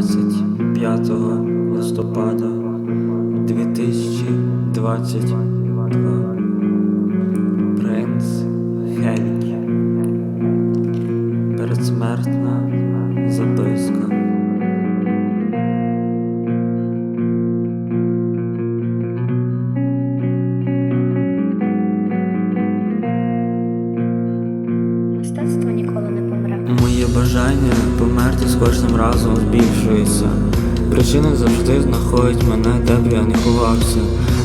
25 листопада 2022 кожним разом збільшується. Причина завжди знаходить мене, де б я не ховався.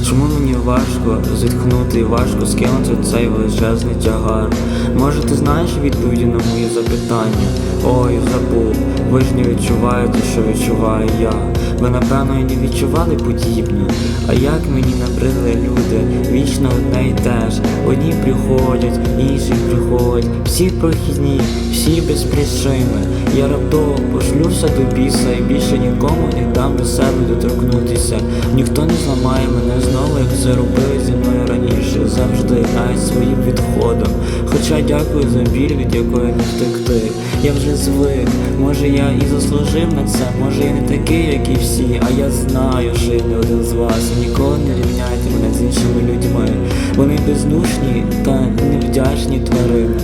Чому мені важко зітхнути і важко скинути цей величезний тягар? Може, ти знаєш відповіді на мої запитання? Ой, забув. Ви ж не відчуваєте, що відчуваю я. Ви напевно і не відчували подібне. А як мені набридли люди, вічно одне й те ж. Одні приходять, інші приходять, всі прохідні, всі без. Я раптово пошлюся до біса і більше нікому не дам до себе доторкнутися. Ніхто не зламає мене знову, як це робили зі мною раніше, завжди, навіть своїм відходом. Хоча дякую за біль, від якої не втекти. Я вже звик, може я і заслужив на це, може я не такий, як і всі, а я знаю, що я не один з вас. Ніколи не рівняйте мене з іншими людьми. Вони бездушні та невдячні тварини.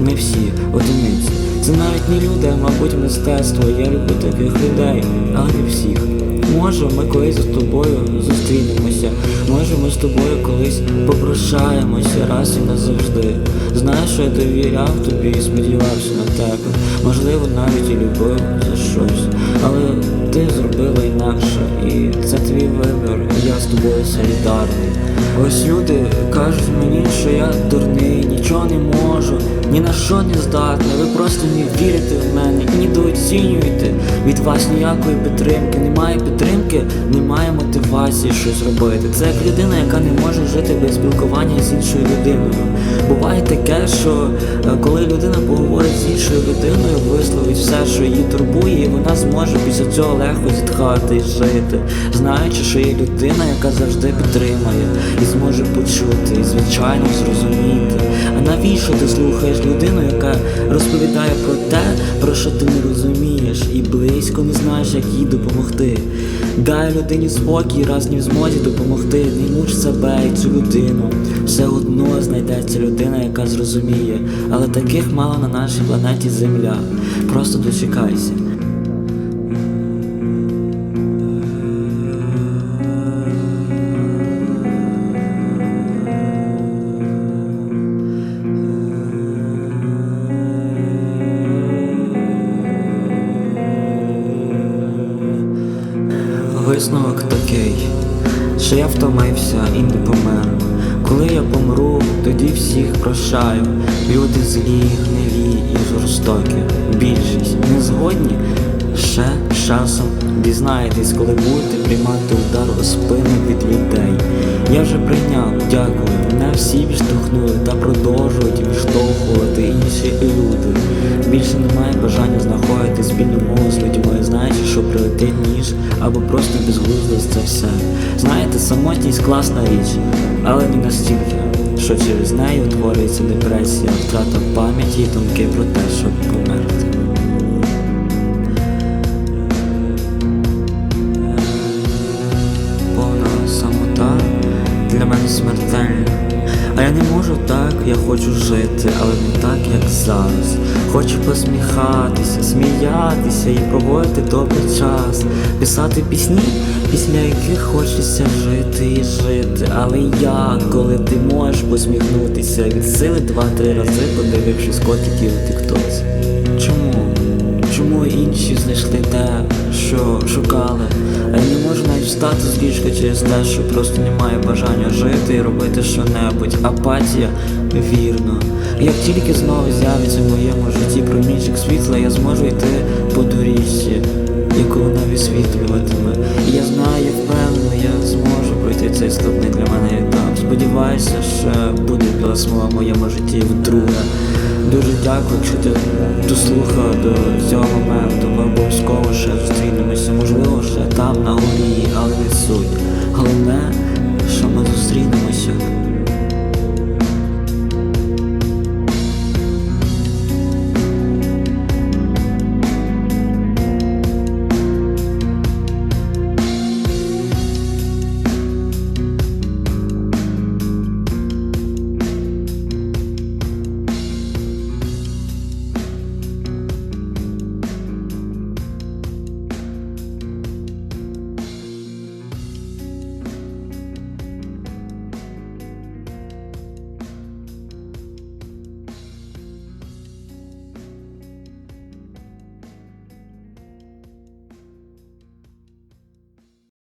Не всі, одиниці. Це навіть не люди, а мабуть, мистецтво. Я люблю таких людей, а не всіх. Може, ми колись з тобою зустрінемося. Може, ми з тобою колись попрощаємося раз і назавжди. Знаєш, що я довіряв тобі і сподівався на тебе. Можливо, навіть і любив за щось. Але ти зробила інакше, і це твій вибір. Я з тобою солідарний. Ось люди кажуть мені, що я дурний, нічого не можу, ні на що не здатний. Ви просто не вірите в мене і недооцінюєте. Від вас ніякої підтримки. Немає підтримки, немає мотивації щось робити. Це як людина, яка не може жити без спілкування з іншою людиною. Буває таке, що е, коли людина поговорить з іншою людиною, висловить все, що її турбує, і вона зможе після цього легко зітхати і жити, знаючи, що є людина, яка завжди підтримає і зможе почути, і звичайно зрозуміти. А навіщо ти слухаєш людину, яка розповідає про те, про що ти не розумієш, і близько не знаєш, як їй допомогти. Дай людині спокій, раз не в змозі допомогти, не муч себе і цю людину. Все одно знайдеться людина, яка зрозуміє, але таких мало на нашій планеті Земля. Просто дочекайся. Висновок такий, що я втомився і не помер. Коли я помру, тоді всіх прощаю. Люди злі, гнилі і жорстокі. Більшість не згодні. Ще часом дізнаєтесь, коли будете приймати удар у спину від людей. Я вже прийняв, дякую. Мене всі відштовхнули та продовжують відштовхувати інші люди. Більше немає бажання знаходити спільну мову з людьми, знаючи, що прилетить ніж або просто безглуздо це все. Знаєте, самотність класна річ, але не настільки, що через неї утворюється депресія, втрата пам'яті і думки про те, щоб померти. Для мене смертельна. А я не можу так, я хочу жити, але не так, як зараз. Хочу посміхатися, сміятися і проводити добрий час, писати пісні, після яких хочеться жити і жити. Але як, коли ти можеш посміхнутися від сили два-три рази, подивившись котиків у тіктоці? Чому? Чому інші знайшли те, що шукали? А не можу навіть встати з ліжка через те, що просто немає бажання жити і робити що-небудь. Апатія вірно. Як тільки знову з'явиться в моєму житті промінчик світла, я зможу йти по доріжці, яку вона висвітлюватиме. Я знаю, я впевнений, я зможу пройти цей складний для мене етап. Сподіваюся, що буде біла смуга в моєму житті вдруге. Дуже дякую, що ти дослухав до цього моменту. Ми обов'язково ще зустрінемося, можливо, ще там на горі, але не суть. Головне, що ми зустрінемося.